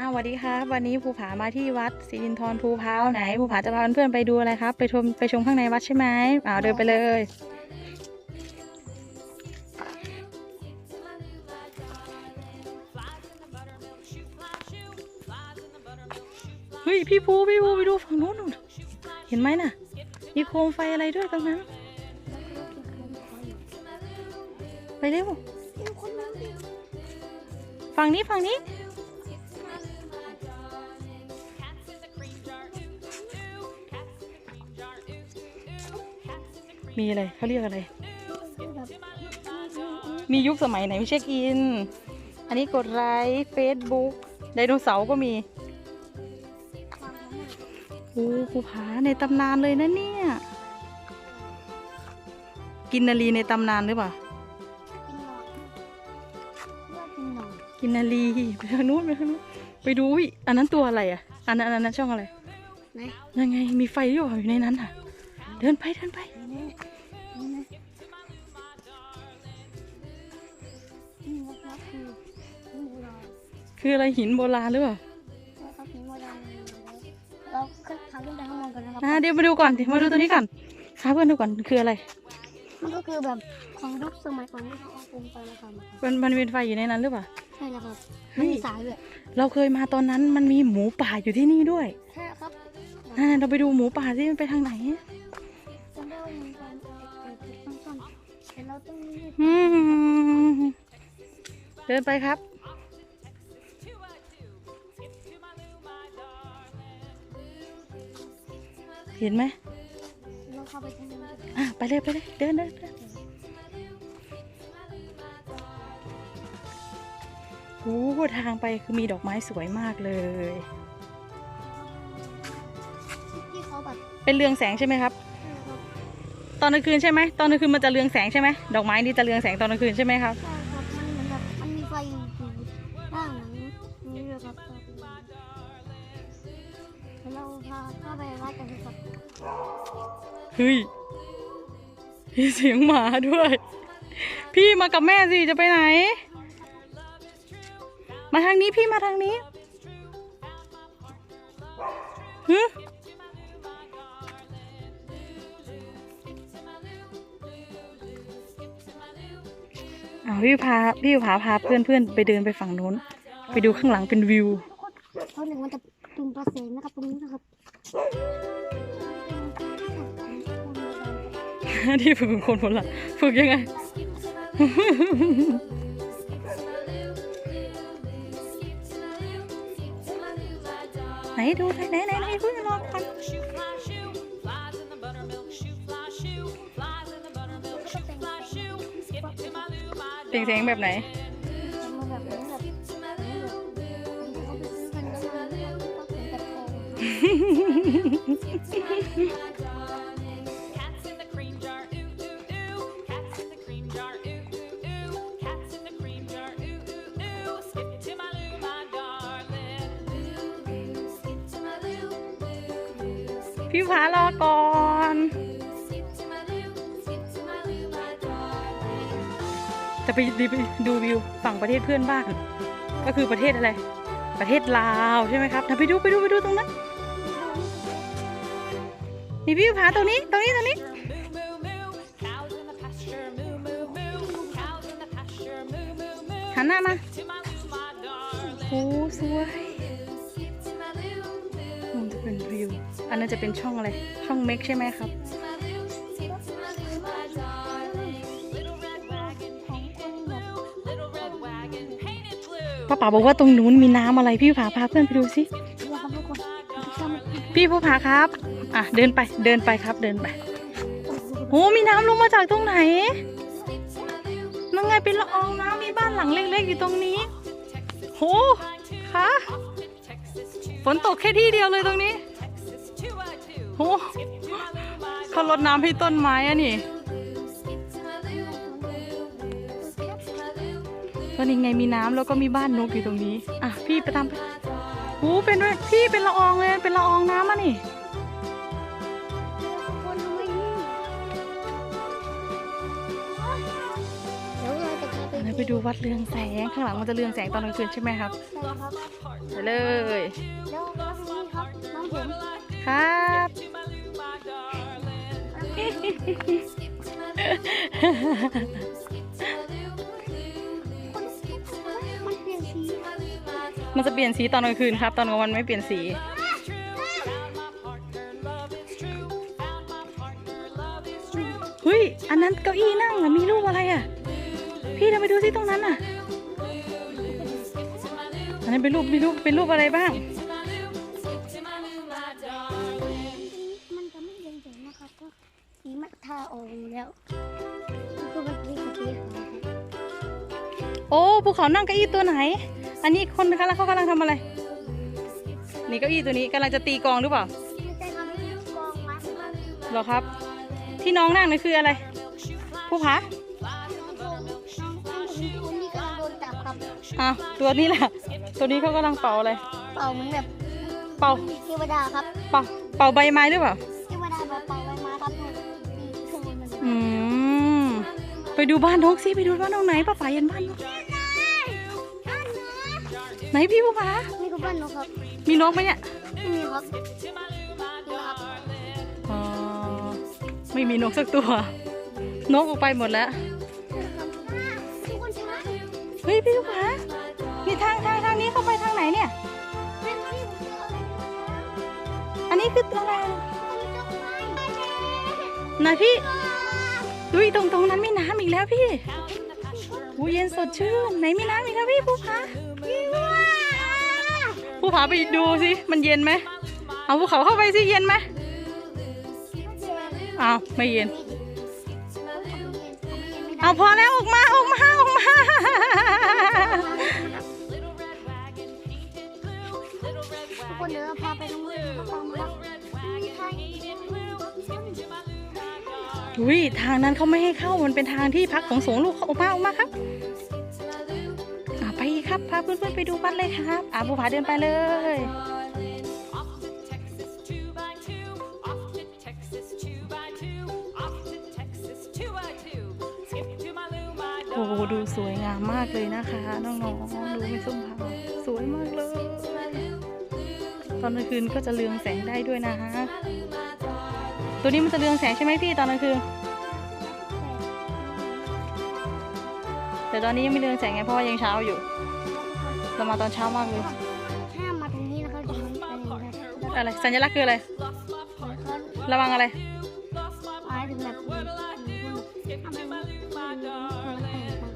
อ้าวสวัสดีครับวันนี้ภูผามาที่วัดศรีรินทรภูพร้าวไหนภูผาจะพาเพื่อนๆไปดูอะไรครับ ไปชมไปชมข้างในวัดใช่ไหมอ้าวเดินไปเลย เฮ้ยพี่ภูพี่ภูไปดูฝั่งนู้นนู่นเห็นไหมน่ะ มีโคมไฟอะไรด้วยตรงนั้นไปเร็วฝั่งนี้ฝั่งนี้ มีอะไรเขาเรียกอะไร มียุคสมัยไหนไม่เช็คอิน อันนี้กดไลค์เฟซบุ๊กไดโนเสาร์ก็มีโอ้ภูผาในตำนานเลยนะเนี่ย กินนารีในตำนานหรือเปล่า กินนารีไปทางนู้นไปทางนู้นไปดูวิอันนั้นตัวอะไรอะ อันนั้นอันนั้นช่องอะไรไหนนั่นไงมีไฟอยู่อยู่ในนั้นอะ เดินไปเดินไป คืออะไรหินโบราณหรือเปล่านะครับหินโบราณเราขึ้นทางขึ้นไปข้างบนกันนะครับอ่าเดี๋ยวมาดูก่อนเดี๋ยวมาดูตัวนี้ก่อนพาเพื่อนดูก่อนคืออะไร มันก็คือแบบของยุคสมัยก่อนที่เขาเอาโคมไฟมาทำอะครับมันมันเป็นไฟอยู่ในนั้นหรือเปล่าใช่แล้วครับเฮ้ไม่ยมีสายด้วยเราเคยมาตอนนั้นมันมีหมูป่าอยู่ที่นี่ด้วยใช่ครับอ่าเราไปดูหมูป่าที่มันไปทางไหนจำได้ว่ามีการเอ่อจุดสั้นๆแต่เราต้องรีบอืมเดินไปครับ เห็นไหมเราเข้าไปทางนั้นอะไปเลยไปเลยเดินเดินเดินโอ้โหทางไปคือมีดอกไม้สวยมากเลย ที่เขาแบบเป็นเรืองแสงใช่ไหมครับใช่ครับ ตอนกลางคืนใช่ไหมตอนกลางคืนมันจะเรืองแสงใช่ไหมดอกไม้นี่จะเรืองแสงตอนกลางคืนใช่ไหมครับ ใช่ เฮ้ยมีเสียงหมาด้วย พี่มากับแม่สิจะไปไหน มาทางนี้พี่มาทางนี้ฮึอ้าพี่พาพี่พาพาเพื่อนเพื่อนไปเดินไปฝั่งโน้น ไปดูข้างหลังเป็นวิวเพราหนึ่งมันจะตึงตัวเสงนะครับตรงนี้นะครับ ที่ฝึกเป็นคนโบราณฝึกยังไง ไหนดูไหนไหนไหนไหนเพิ่งรอก่อนเสียงเสียงแบบไหนมันแบบ พี่ผารอก่อนจะไปดูไปดูวิวฝั่งประเทศเพื่อนบ้านก็คือประเทศอะไร ประเทศลาวใช่ไหมครับนะไปดูไปดูไปดูตรงนั้นมีพี่ผาตรงนี้ตรงนี้ตรงนี้ Moo moo moo. Cows in the pasture, moo moo moo. Cows in the pasture, moo moo moo. หันหน้ามา To my loo, my darling. โอ้สวยมันจะเป็นวิว อันนั้นจะเป็นช่องอะไร ช่องเมกใช่ไหมครับ ป้าป๋าบอกว่าตรงนู้นมีน้ำอะไร พี่ผาพาเพื่อนไปดูสิ พี่ผู้ผาครับ อะเดินไป เดินไปครับ เดินไปโอ้มีน้ำลงมาจากตรงไหนนั่นไงเป็นละอองน้ำมีบ้านหลังเล็กๆอยู่ตรงนี้โหคะฝนตกแค่ที่เดียวเลยตรงนี้ โหเขารดน้ำให้ต้นไม้อะนี่ก็นี่ไงมีน้ำแล้วก็มีบ้านนกอยู่ตรงนี้ อะพี่ไปตามไปโอ้เป็นด้วยพี่เป็นละอองเลยเป็นละอองน้ำอะนี่ไมนี่เดี๋ยวเราจะไปดูไปดูวัดเรืองแสงข้างหลังมันจะเรืองแสงตอนกลางคืนใช่ไหมครับไปเลยแล้วแล้วทีนี้ครับน้องเห็น ครับมันเปลี่ยนสีมันจะเปลี่ยนสีตอนกลางคืนครับ ตอนกลางวันไม่เปลี่ยนสี เฮ้ย อันนั้นเก้าอี้นั่งอะมีรูปอะไรอะพี่เราไปดูสิตรงนั้นอะอันนั้นเป็นรูปเป็นรูปเป็นรูปอะไรบ้าง แล้วคือมันเป็นสีขาวครับโอ้ภูเขานั่งเก้าอี้ตัวไหน อันนี้คนกำลังเขากำลังทำอะไร นี่เก้าอี้ตัวนี้กำลังจะตีกลองหรือเปล่าไม่ใช่ครับนี่คือกองไม้ครับเหรอครับ ที่น้องนั่งนี่คืออะไรภูผาน้องน้องคนนี้กำลังโดนจับครับอะตัวนี้แหละตัวนี้เขากำลังเป่าอะไร เป่าเหมือนแบบ เป่าเทวดาครับ เป่า เป่าใบไม้หรือเปล่าเทวดา องมือมันอืมไปดูบ้านนกสิไปดูบ้านนกไหนป้าป๋าเย็นบ้านนกไหนพี่ภูผานี่คือบ้านนกครับมีนกไหมเนี่ยไม่มีครับนี่ครับอ๋อไม่มีนกสักตัวนกออกไปหมดแล้วทุกคนช้าเฮ้ยพี่ภูผานี่ทางทางทางนี้เข้าไปทางไหนเนี่ยเป็นที่ผมเจออะไรอันนี้คืออะไรผมเจอไม้ไหนพี่ ดุยตรงตรงนั้นมีน้ำอีกแล้วพี่อูเย็นสดชื่นไหนมีน้ำอีกแล้วพี่ภูผาภูผาไปดูสิมันเย็นไหมเอาภูเขาเข้าไปสิเย็นไหมอ้าวไม่เย็นเอาพอแล้วออกมาออกมาออกมาทุกคนเดี๋ยวเราพาไปตรงนู้นตรงนู้ ทางอุ้ยทางนั้นเขาไม่ให้เข้ามันเป็นทางที่พักของสงฆ์ลูกออกมาออกมาครับอะไปครับพาเพื่อนๆไปดูวัดเลยครับอะภูผาเดินไปเลยโอ้โหดูสวยงามมากเลยนะคะ น้องๆดูไม่ส้มผาสวยมากเลย ตอนกลางคืนก็จะเรืองแสงได้ด้วยนะฮะ ตัวนี้มันจะเรืองแสงใช่ไหมพี่ตอนกลางคืนแต่ตอนนี้ยังไม่เรืองแสงไงเพราะว่ายังเช้าอยู่ เรามาตอนเช้ามากเลยห้ามมาตรงนี้นะครับจะมีอะไรนะครับอะไรสัญลักษณ์คืออะไรแล้วก็ระวังอะไรหมายถึงแบบห้ามนะ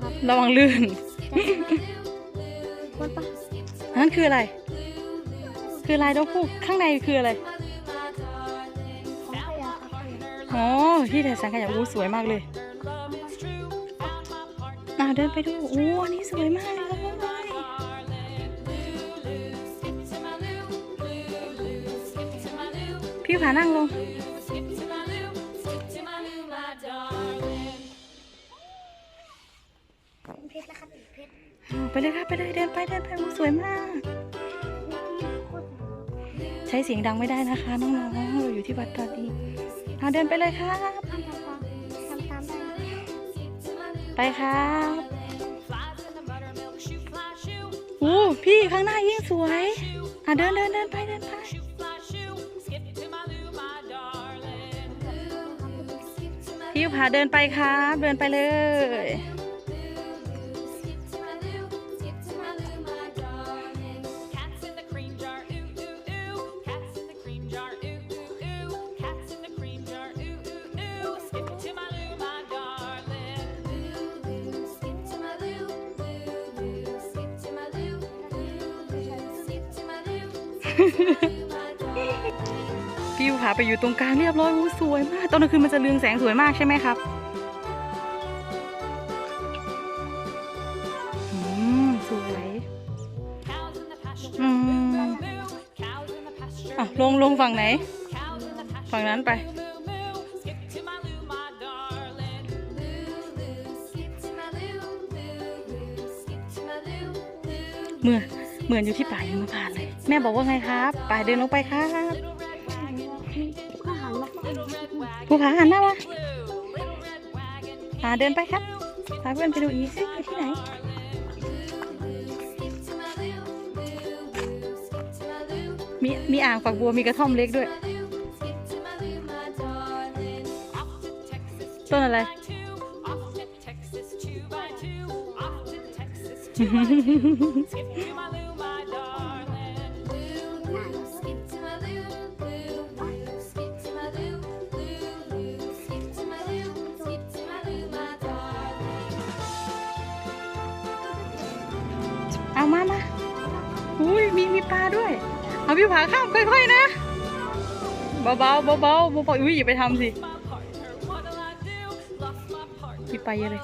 ครับระวังลื่นคนปะอันนั้นคืออะไร คือลายนกพูกข้างในคืออะไร อ๋อที่แต่สังขยาอู้สวยมากเลยอ่าเดินไปดูอู้อันนี้สวยมากเลยพี่ผานั่งลงไปเลยครับไปเลยเดินไปเดินไปอู้สวยมาก ใช้เสียงดังไม่ได้นะคะน้องๆเราอยู่ที่วัดตอนนี้ อ่าเดินไปเลยครับทำตามทำตามได้ไปครับอู้พี่ข้างหน้ายิ่งสวย อะเดินเดินเดินไปเดินไปพี่ผาเดินไปครับ เดินไปเลย พี่ผาไปอยู่ตรงกลางเรียบร้อยอู้สวยมาก ตอนกลางคืนมันจะเรืองแสงสวยมากใช่ไหมครับอืมสวยอืมอะลงลงฝั่งไหน ฝั่งนั้นไปเมื่อ เหมือนอยู่ที่ป่ายังไม่ผ่านเลย แม่บอกว่าไงครับป่าเดินลงไปครับก็หันมาฟังภูผาหันหน้ามาป่าเดินไปครับพาเพื่อนไปดูอีกสิไปที่ไหนมีมีอ่างฝักบัวมีกระท่อมเล็กด้วย ต้นอะไร ปลาด้วย เอาพี่ผาข้ามค่อยๆนะเบาๆเบาๆเบาๆอุ้ยอย่าไปทำสิ My partner, what'll I do? Lost my partner. มีปเลย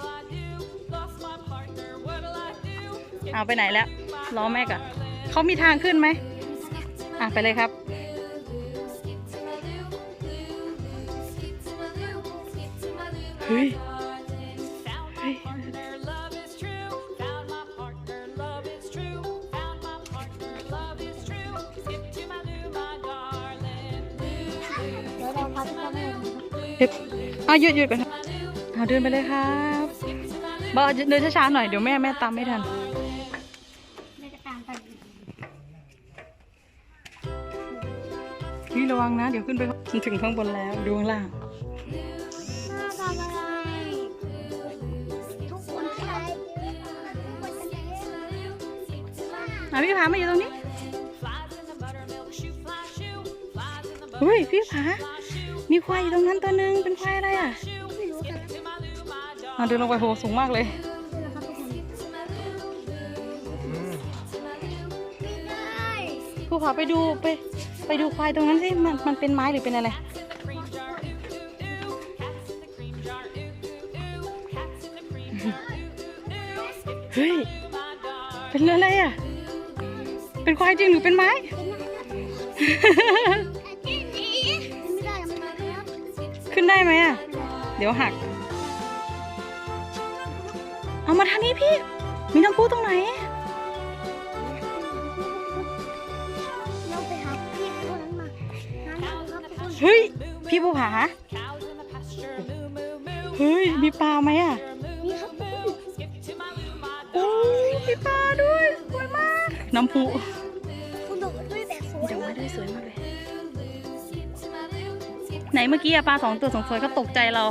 เอาไปไหนแล้วรอแม่ก่อนเขามีทางขึ้นไหมอะไปเลยครับเฮ้ย เฮ้ยอะหยุดหยุดก่อนเอาเดินไปเลยครับเบาเดินช้าๆหน่อยเดี๋ยวแม่แม่ตามไม่ทันพี่ระวังนะ เดี๋ยวขึ้นไปถึงข้างบนแล้วดูข้างล่างอะพี่ผามาอยู่ตรงนี้เฮ้ยพี่ผา มีควายอยู่ตรงนั้นตัวหนึ่งเป็นควายอะไรอะ shoe. Skip to my loo, my อะเดินลงไปโหสูงมากเลยผู้ผาไปดูไปไปดูควายตรงนั้นสิมันมันเป็นไม้หรือเป็นอะไร Cats in the cream jar, ooh, ooh, ooh. Cats in the cream jar, ooh, ooh, ooh. Skip เฮ้ย to my darling. เป็นอะไรอะเป็นควายจริงหรือเป็นไม้ ได้ไหมอะ เดี๋ยวหัก เอามาทางนี้พี่ มีน้ำพุตรงไหนเฮ้ย พี่ภูผา Cows in the pasture, moo, moo, moo. เฮ้ย มีปลาไหมอะ Moo, moo, moo. Skip to my loo, my โอ้ darling. มีปลาด้วย สวยมาก น้ำพุคุณดอกด้วยแบบสวยดอกไม้ด้วยสวยมากเลย ไหนเมื่อกี้อะปลาสองตัวสองตัวก็ตกใจเรา